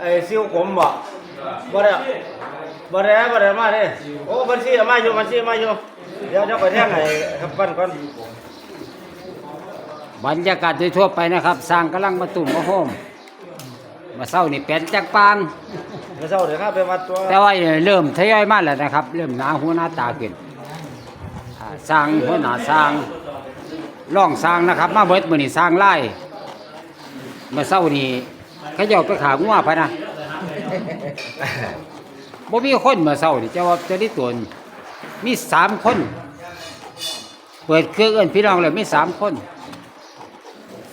ไอ้ซิวขมบ่บ่ได้บ่ได้บ่ได้มาเด้โอ้บัญชีเอามาอยู่บัญชีเอามาอยู่เดี๋ยวเดี๋ยวไปแท่งให้ครับปั้นก่อนบรรยากาศโดยทั่วไปนะครับสร้างกำลังมาตุ่มมาโฮมมาเศร้านี่เป็นจักปางเดี๋ยวเช้าเดี๋ยวข้าไปวัดตัวแต่ว่าเริ่มทยอยมาแล้วนะครับ เริ่มหนาหัวหน้าตาขึ้นอ่าสร้างหัวหน้าสร้างร่องสร้างนะครับ มาเบิดมือนี่สร้างไล่เมื่อเศร้านี่ เขาเจ้าไปขางัวพะนะบ่มีคนเมื่อเศร้านี่เจ้าว่าจะได้ตัวนี่มีสามคน เปิดเครื่องเอิ้นพี่น้องเลยมีสามคน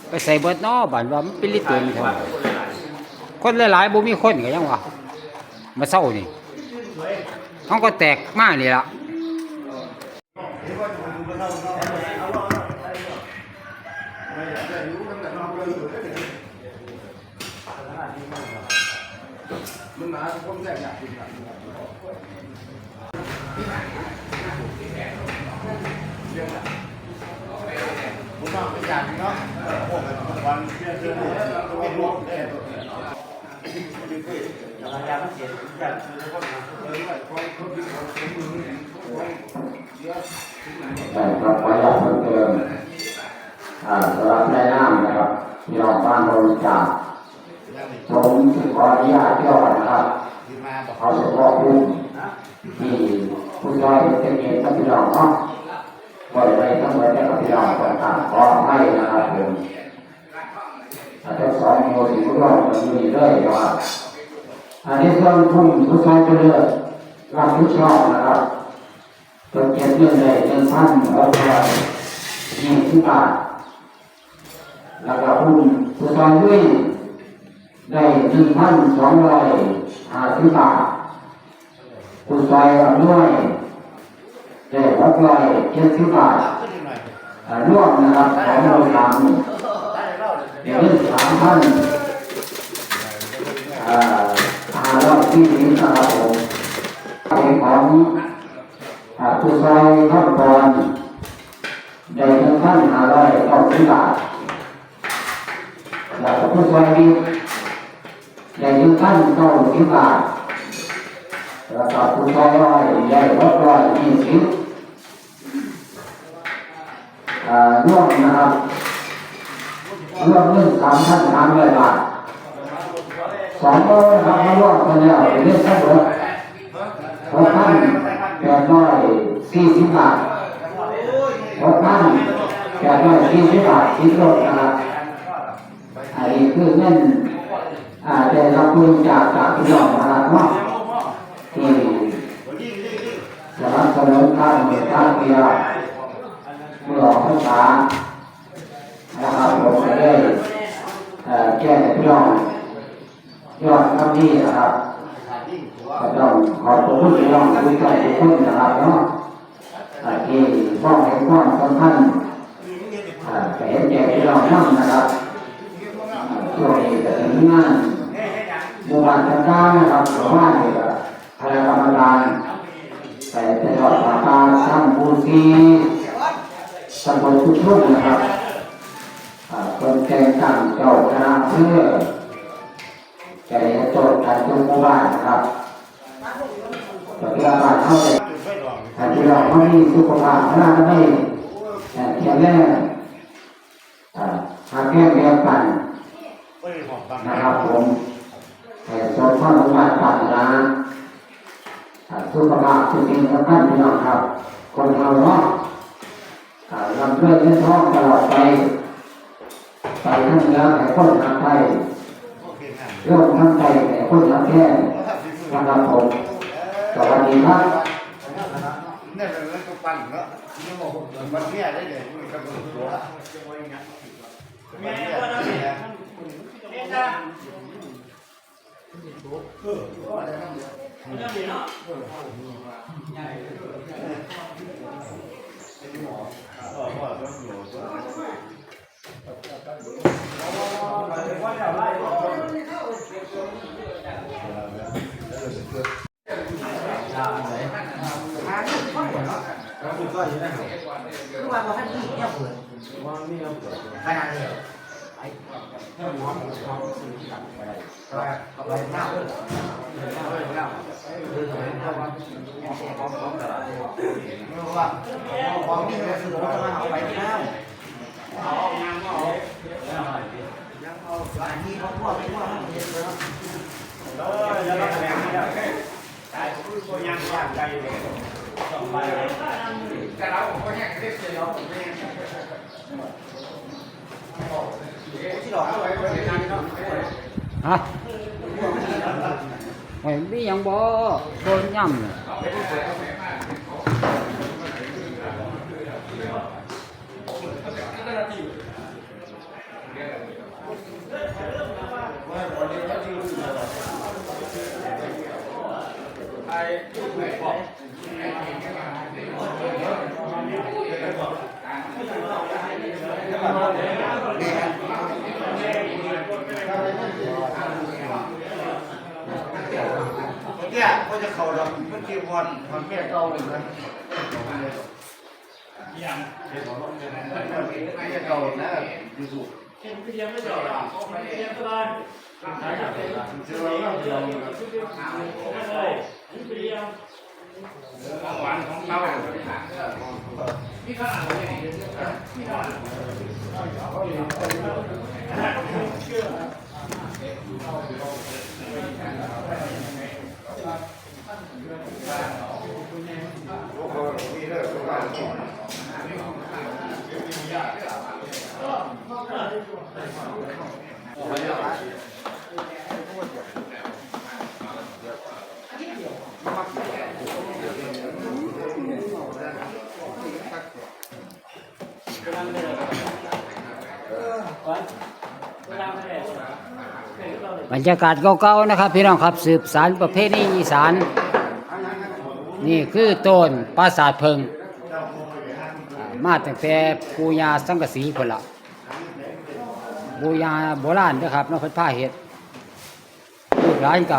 ไปใส่เบิดเนอบ้านว่ามันเป็นลิตรตัวนี่เท่านั้นคนหลายๆบ่มีคนก็ยังว่ามาเศร้านี่เขาก็แตกมากนี่ละ ผมว่าเป็นอย่างเนาะโอ้วันเชื่อเชื่อไม่รู้เด้อายามันเสียกันคือคนมาเออว่าคนคนที่เขาเป็นมือใช่ครับขออนุญาตเพิ่มเติมอ่าสำหรับแม่น้ำนะครับที่เราบ้านบริจาค ผมขออนุญาตย่อนะครับเขาเฉพาะผู้ที่ผู้ย่อยเป็นเองกับพี่น้องเนาะบริเวณทั้งหมดเนี่ยกับพี่น้องต่างๆขอให้นะครับผมอาจจะสอนโมสิผู้ย่อยมันมีเรื่อยว่าอันนี้ส่วนผู้ผู้ชายจะเลือกรับผิดชอบนะครับตัวเก็บเงินเลยเงินพันแล้วก็ยี่สิบบาทแล้วก็หุ้นผู้ซอยด้วย ได้หนึ่งพันสองร้อยห้าสิบบาทผู้ซอยอำนวยได้หกร้อยเจ็ดสิบบาทร่วมนะครับของเราทำเดี๋ยวสามพันอ่าห้าร้อยที่สิบนะครับผมเป็นของอ่าผู้ชายท่านก่อนได้เงินท่านห้าร้อยเก้าสิบบาทแล้วก็ผู้ชายนี้ ได้เงินท่านเก้าสิบบาทแล้วก็ผู้ชายร้อยได้หกร้อยยี่สิบอ่วมนะครับร่วมเงินสามพันสามร้อยบาทสองร้อยนะครับมารวมกันแล้วเป็นเรื่องทั้งหมดหกพันแปดร้อยสี่สิบบาทหกพันแปดร้อยสี่สิบบาทคิดลดนะครับอันนี้คือเงิน อ่าได้รับเงินจากจากพี่น้องนะครับเนาะที่สนับสนุนการเมืองการเมืองเมื่อออกพรรษานะครับผมก็ได้เอ่อแจ้พี่น้องยอดคำนี้นะครับก็ต้องขอบคุณพี่น้องทุกท่านทุกคนนะครับเนาะที่มอบให้ความสำคัญอ่าแก่แก่พี่น้องนั่งนะครับช่วงนี้จะถึงงาน หมู่บ้านต่างๆนะครับหมู่านนี่ก็คณะกรรมการไปไปทอดผ้าป่าสร้างบูชีตำบลทุกทุ่งนะครับคนแก่งตั้งเจ้าคณะเพื่อแก่โจทย์การจุหมู่บ้านนะครับปฏิบัติการเข้าไปแต่ที่เราไม่มีสุขภาพร่าไม่แข็งแรงอ่าหาแก้เดียวกันนะครับ ผมแต่สมความสมบัติปัญญาอ่าสุขภาพจริงๆสำคัญพี่น้องครับ คนเราเนาะลำเพื่อนเล่นท้องตลอดไปไปทั้งเนื้อแต่คนทางไทยโลกทั้งใจแต่คนทางแก่นะครับผมสวัสดีครับเนี่ยเราก็ปั้นเนาะมันเนี่ยได้เลยมันก็ เออก็ได้ครับเรื่องนี้เนาะใหญ่เลยหมอเออว่าต้องอยู่ด้วยว่าจะไล่ก็อยู่นะครับคือว่าเราให้ผู้หญิงเนี่ยเปิดว่านี่เราเปิดขนาดนี้ ถ้าหัวหมูเขาซื้อกันไปครับไปหน้าเลยหน้าคือสมัยก่อนของของของตลาดเพราะว่าของที่เราซื้อมาเอาไปหน้าเอางานเอายังเอาอันนี้เขาพวกไม่พวกมันเห็นเลยครับเออแล้วก็แสดงไม่ได้แต่คือคนยังยากใจเลยแต่เราผมก็แห้งเรียกเลยเราผมไม่แห้ง อกเอาไว้ไว้ในนั้นเนาะฮะโอ้ยมีหยังบ่โดนย่ำเนี่ยเนี่ย เขาจะเข่าดอกมันจีวรมันแม่เก่าเลยนะยังไม่เก่านะดูสูยังไม่เก่าหรอกยังสบายเชื่อว่าเราหวานของเรานี่ข้าวมีเรื่องของการ บรรยากาศเก่าๆนะครับ พี่น้องครับสืบสารประเพณีอีสาน นี่คือต้นปราสาทเพิงอ่ามาตั้งแต่ปูยาสังกะสีคนละปูยาโบราณนะครับน้องพันผ้าเห็ดลูกหลานก็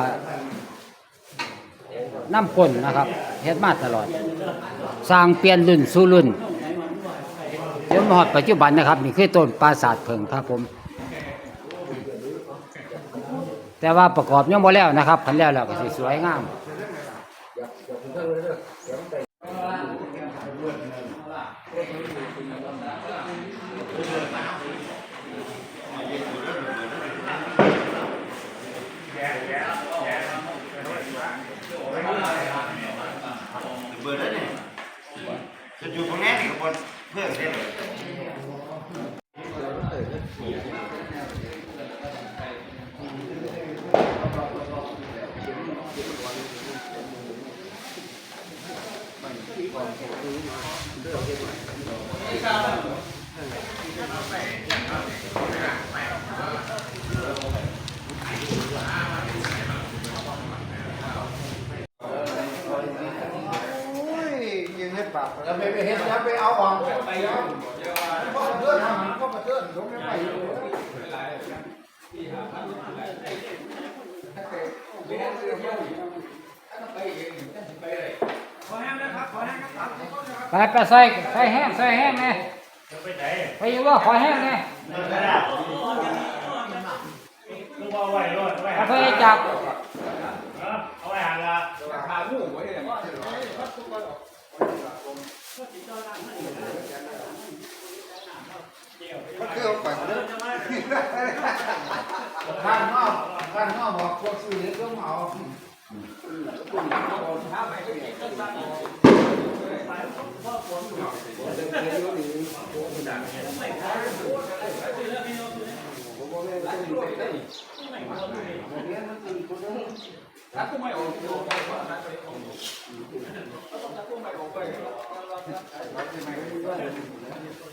น้ำก้นนะครับเฮ็ดมาตลอด สร้างเปลี่ยนรุ่นสู่รุ่นจนมาฮอดปัจจุบันนะครับ นี่คือต้นปราสาทเพิงครับผม แต่ว่าประกอบยังบ่แล้วนะครับคันแล้วแล้วก็สิสวยงาม เบอร์ได้เนี่ยจะอยู่ตรงนี้นี่กับบนเพื่อนเส้นยังเฮ็ด ปากแล้วไปเฮ็ดแล้วไปเอาออกไปแล้วก็เพื่อนทำก็เพื่อนผมไม่ไปอยู่ไปไปใส่ใส่แห้งใส่แห้งไงไปอยู่ว่าขอแห้งไงลูกเอาไว้รอดไว้ไปให้จับเอาไว้หันละ ก็คือเอาไปข้างนอกข้างนอกบอกพวกซื้อเล็กก็เอานั่งนั่งเพื่อนน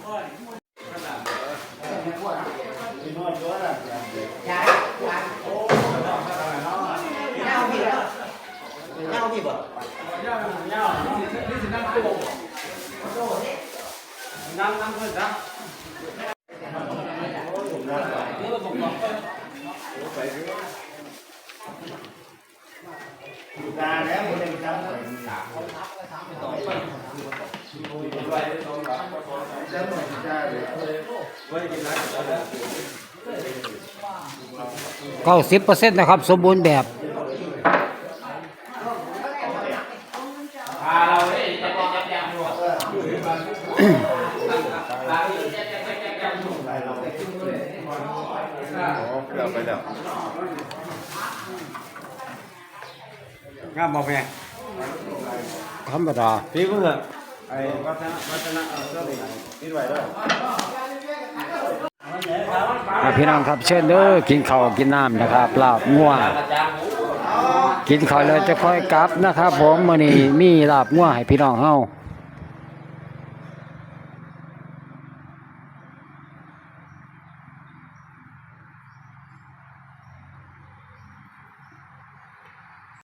ตาแล้วมันเป็นจังจะหมดได้เลยเก้าสิบเปอร์เซ็นต์นะครับ สมบูรณ์แบบไปแล้ว งามบอกแม่ธรรมดาพี่เพื่อไอ้วัฒนวัฒนเออเรื่องอะไรนี่ไว้ด้วยอะพี่น้องครับเชิญเด้อกินข้าวกินน้ำนะครับลาบงัวกินข้าวแล้วจะค่อยกลับนะครับ ผมมื้อนี้มีลาบงัวให้พี่น้องเฮา